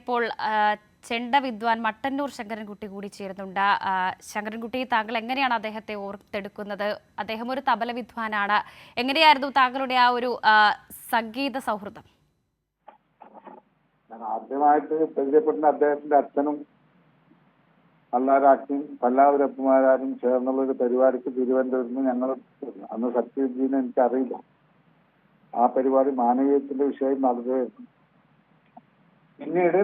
ഇപ്പോൾ ചെണ്ട വിദ്വാൻ മട്ടന്നൂർ ശങ്കരൻകുട്ടി കൂടി ചേരുന്നുണ്ട്. ശങ്കരൻകുട്ടി താങ്കൾ എങ്ങനെയാണ് അദ്ദേഹത്തെ ഓർത്തെടുക്കുന്നത്? അദ്ദേഹം ഒരു തബല വിദ്വാനാണ്. എങ്ങനെയായിരുന്നു താങ്കളുടെ ആ ഒരു സംഗീത സൗഹൃദം? ആദ്യമായിട്ട് പരിചയപ്പെടുന്ന അദ്ദേഹത്തിന്റെ അച്ഛനും അല്ലാരാക്കിയും പല്ലാവരപ്പന്മാരും ചേർന്നുള്ള ഒരു പരിപാടിക്ക് തിരുവനന്തപുരത്ത് ഞങ്ങൾ അന്ന് സത്യജീനെ എനിക്കറിയില്ല. ആ പരിപാടി മാനവീയത്തിന്റെ വിഷയം നടത്തുകയായിരുന്നു പിന്നീട്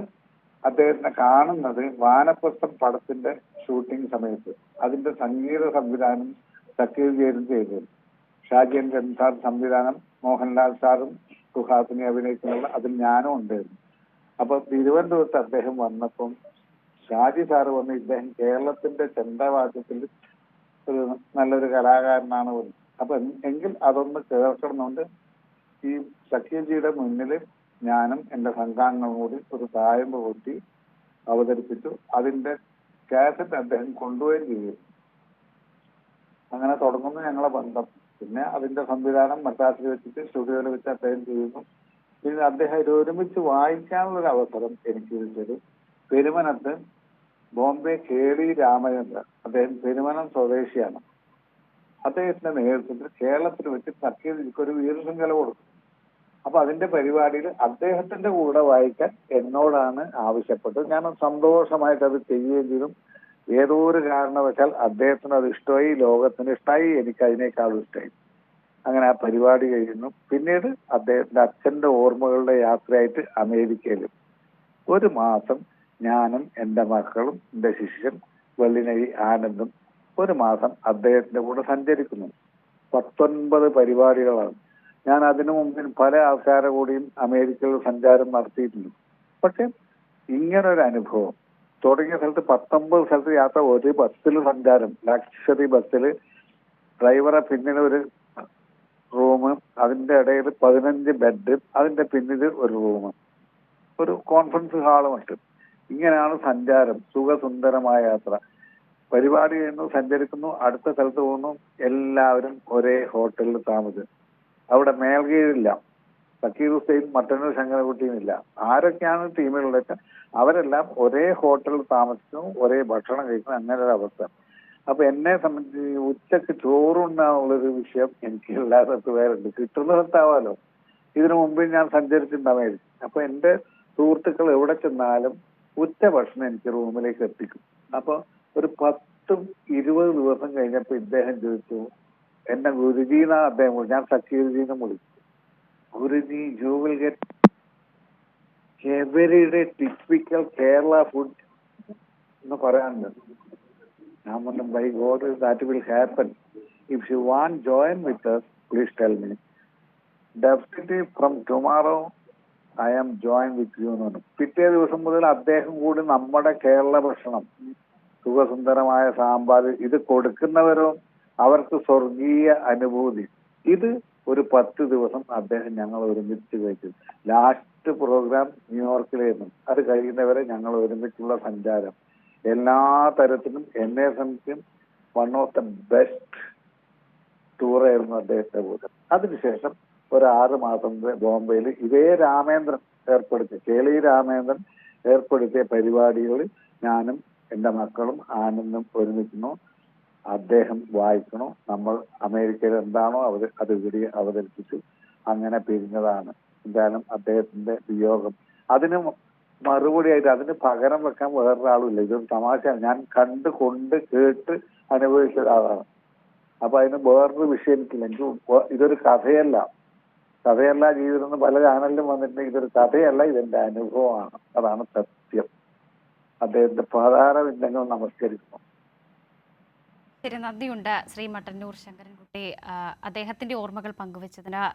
അദ്ദേഹത്തിനെ കാണുന്നത് വാനപ്രസ്ഥം പടത്തിന്റെ ഷൂട്ടിംഗ് സമയത്ത്. അതിന്റെ സംഗീത സംവിധാനം സത്യജീവൻ ചെയ്തത് ഷാജിയൻ സാർ സംവിധാനം മോഹൻലാൽ സാറും സുഹാസിനെ അഭിനയിക്കുന്നുള്ള അതിൽ ഞാനും ഉണ്ടായിരുന്നു. അപ്പൊ തിരുവനന്തപുരത്ത് അദ്ദേഹം വന്നപ്പം ഷാജി സാറ് വന്ന് ഇദ്ദേഹം കേരളത്തിന്റെ ചെണ്ടവാദ്യത്തിൽ ഒരു നല്ലൊരു കലാകാരനാണ് അപ്പൊ എൻ- എങ്കിൽ അതൊന്ന് കേൾക്കണമെന്നുണ്ട്. ഈ സഖ്യജിയുടെ മുന്നിൽ ഞാനും എന്റെ സംഘാംഗങ്ങളും കൂടി ഒരു തായമ്പ് കൊട്ടി അവതരിപ്പിച്ചു. അതിന്റെ കാസറ്റ് അദ്ദേഹം കൊണ്ടുപോവുകയും ചെയ്തു. അങ്ങനെ തുടങ്ങുന്നു ഞങ്ങളെ ബന്ധം. പിന്നെ അതിന്റെ സംവിധാനം മദ്രാസിൽ വെച്ചിട്ട് സ്റ്റുഡിയോയിൽ വെച്ച് അദ്ദേഹം ചെയ്യുന്നു. പിന്നെ അദ്ദേഹം ഇത് ഒരുമിച്ച് വായിക്കാനുള്ള ഒരു അവസരം എനിക്ക് ലഭിച്ചത് പെരുമനത്ത് ബോംബെ കെ ഡി രാമചന്ദ്രൻ. അദ്ദേഹം പെരുമനം സ്വദേശിയാണ്. അദ്ദേഹത്തിന്റെ നേതൃത്വത്തിൽ കേരളത്തിൽ വെച്ച് സത്യജിക്ക് ഒരു വീരശൃംഖല കൊടുത്തു. അപ്പൊ അതിന്റെ പരിപാടിയിൽ അദ്ദേഹത്തിന്റെ കൂടെ വായിക്കാൻ എന്നോടാണ് ആവശ്യപ്പെട്ടത്. ഞാൻ സന്തോഷമായിട്ട് അത് ചെയ്യുകയും ഏതോ ഒരു കാരണവശാൽ അദ്ദേഹത്തിന് അത് ഇഷ്ടമായി ലോകത്തിന് ഇഷ്ടമായി എനിക്ക് അതിനേക്കാളും ഇഷ്ടമായി അങ്ങനെ ആ പരിപാടി കഴിയുന്നു പിന്നീട് അദ്ദേഹത്തിന്റെ അച്ഛന്റെ ഓർമ്മകളുടെ യാത്രയായിട്ട് അമേരിക്കയിലും ഒരു മാസം ഞാനും എന്റെ മക്കളും എന്റെ ശിഷ്യൻ വെള്ളിനഴി ആനന്ദും ഒരു മാസം അദ്ദേഹത്തിന്റെ കൂടെ സഞ്ചരിക്കുന്നു. പത്തൊൻപത് പരിപാടികളാണ്. ഞാൻ അതിനു മുമ്പിൽ പല ആൾക്കാരെ കൂടിയും അമേരിക്കയിൽ സഞ്ചാരം നടത്തിയിട്ടുണ്ട്. പക്ഷെ ഇങ്ങനൊരു അനുഭവം. തുടങ്ങിയ സ്ഥലത്ത് പത്തൊമ്പത് സ്ഥലത്ത് യാത്ര ഒരു ബസ്സിൽ സഞ്ചാരം. ലക്ഷറി ബസ്സിൽ ഡ്രൈവറെ പിന്നിൽ ഒരു റൂം അതിന്റെ ഇടയിൽ പതിനഞ്ച് ബെഡ് അതിന്റെ പിന്നിൽ ഒരു റൂം. ഒരു കോൺഫറൻസ് ഹാളും ഉണ്ട്. ഇങ്ങനെയാണ് സഞ്ചാരം. സുഖസുന്ദരമായ യാത്ര. പരിപാടി ചെയ്യുന്നു സഞ്ചരിക്കുന്നു അടുത്ത സ്ഥലത്ത് പോകുന്നു എല്ലാവരും ഒരേ ഹോട്ടലിൽ താമസം. അവിടെ മേൽകീഴില്ല സക്കീർ ഹുസൈൻ മട്ടന്നൂർ ശങ്കരകുട്ടിയും ഇല്ല ആരൊക്കെയാണ് ടീമിലുള്ളത് അവരെല്ലാം ഒരേ ഹോട്ടലിൽ താമസിക്കുന്നു ഒരേ ഭക്ഷണം കഴിക്കുന്നു അങ്ങനെ ഒരു അവസ്ഥ. അപ്പൊ എന്നെ സംബന്ധിച്ച് ഉച്ചയ്ക്ക് ചോറുണ്ടാന്നുള്ളൊരു വിഷയം എനിക്ക് എല്ലാ സ്ഥലത്തും വേറെ ഉണ്ട്. കിട്ടുന്ന സ്ഥലത്താവാലോ. ഇതിനു മുമ്പ് ഞാൻ സഞ്ചരിച്ചിട്ടുണ്ടാവായിരുന്നു അപ്പൊ എന്റെ സുഹൃത്തുക്കൾ എവിടെ ചെന്നാലും ഉച്ച ഭക്ഷണം എനിക്ക് റൂമിലേക്ക് എത്തിക്കും. അപ്പൊ ഒരു പത്തും ഇരുപത് ദിവസം കഴിഞ്ഞപ്പോ ഇദ്ദേഹം ചോദിച്ചു എന്നെ ഗുരുജീന്നാ അദ്ദേഹം വിളിച്ചു. ഞാൻ സക്കീർജീന്ന് വിളിച്ചു. Guruji you will get typical Kerala food എന്ന് പറയാനുണ്ട്. ഞാൻ പറഞ്ഞു by God that will happen if you want join with please tell me definitely from tomorrow I am join with you എന്ന് പറഞ്ഞു. പിറ്റേ ദിവസം മുതൽ അദ്ദേഹം കൂടി നമ്മുടെ കേരള ഭക്ഷണം സുഖസുന്ദരമായ സാമ്പാർ ഇത് കൊടുക്കുന്നവരോ അവർക്ക് സ്വർഗീയ അനുഭൂതി. ഇത് ഒരു പത്ത് ദിവസം അദ്ദേഹം ഞങ്ങൾ ഒരുമിച്ച് കഴിച്ചു ലാസ്റ്റ് പ്രോഗ്രാം ന്യൂയോർക്കിലായിരുന്നു അത് കഴിയുന്നവരെ ഞങ്ങൾ ഒരുമിച്ചുള്ള സഞ്ചാരം. എല്ലാ തരത്തിലും എന്നെ സംബന്ധിച്ചും വൺ ഓഫ് ദ ബെസ്റ്റ് ടൂറായിരുന്നു അദ്ദേഹത്തെ കൂടെ. അതിനുശേഷം ഒരു മാസം ബോംബെയിൽ ഇതേ രാമേന്ദ്രൻ ഏർപ്പെടുത്തി കേളി രാമേന്ദ്രൻ ഏർപ്പെടുത്തിയ പരിപാടികളിൽ ഞാനും എന്റെ മക്കളും ആനന്ദും ഒരുമിക്കുന്നു അദ്ദേഹം വായിക്കണോ? നമ്മൾ അമേരിക്കയിൽ എന്താണോ അവർ അത് ഇവിടെ അവതരിപ്പിച്ചു അങ്ങനെ പിരിഞ്ഞതാണ്. എന്തായാലും അദ്ദേഹത്തിന്റെ വിയോഗം. അതിന് മറുപടിയായിട്ട് അതിന് പകരം വെക്കാൻ വേറൊരാളുമില്ല. ഇതൊരു തമാശയാണ്. ഞാൻ കണ്ട് കൊണ്ട് കേട്ട് അനുഭവിച്ച ഒരാളാണ്. അപ്പൊ അതിന് വേറൊരു വിഷയം എനിക്കില്ല. എനിക്ക് ഇതൊരു കഥയല്ല. കഥയല്ല ജീവിതം എന്ന് പല ചാനലിലും വന്നിട്ടുണ്ട്. ഇതൊരു കഥയല്ല. ഇതെന്റെ അനുഭവമാണ്. അതാണ് സത്യം. അദ്ദേഹത്തിന്റെ പാതാരവിന്ദങ്ങൾ നമസ്കരിക്കുന്നു. ശരി നന്ദിയുണ്ട് ശ്രീ മട്ടന്നൂർ ശങ്കരൻകുട്ടി. അദ്ദേഹത്തിന്റെ ഓർമ്മകൾ പങ്കുവച്ചതിന്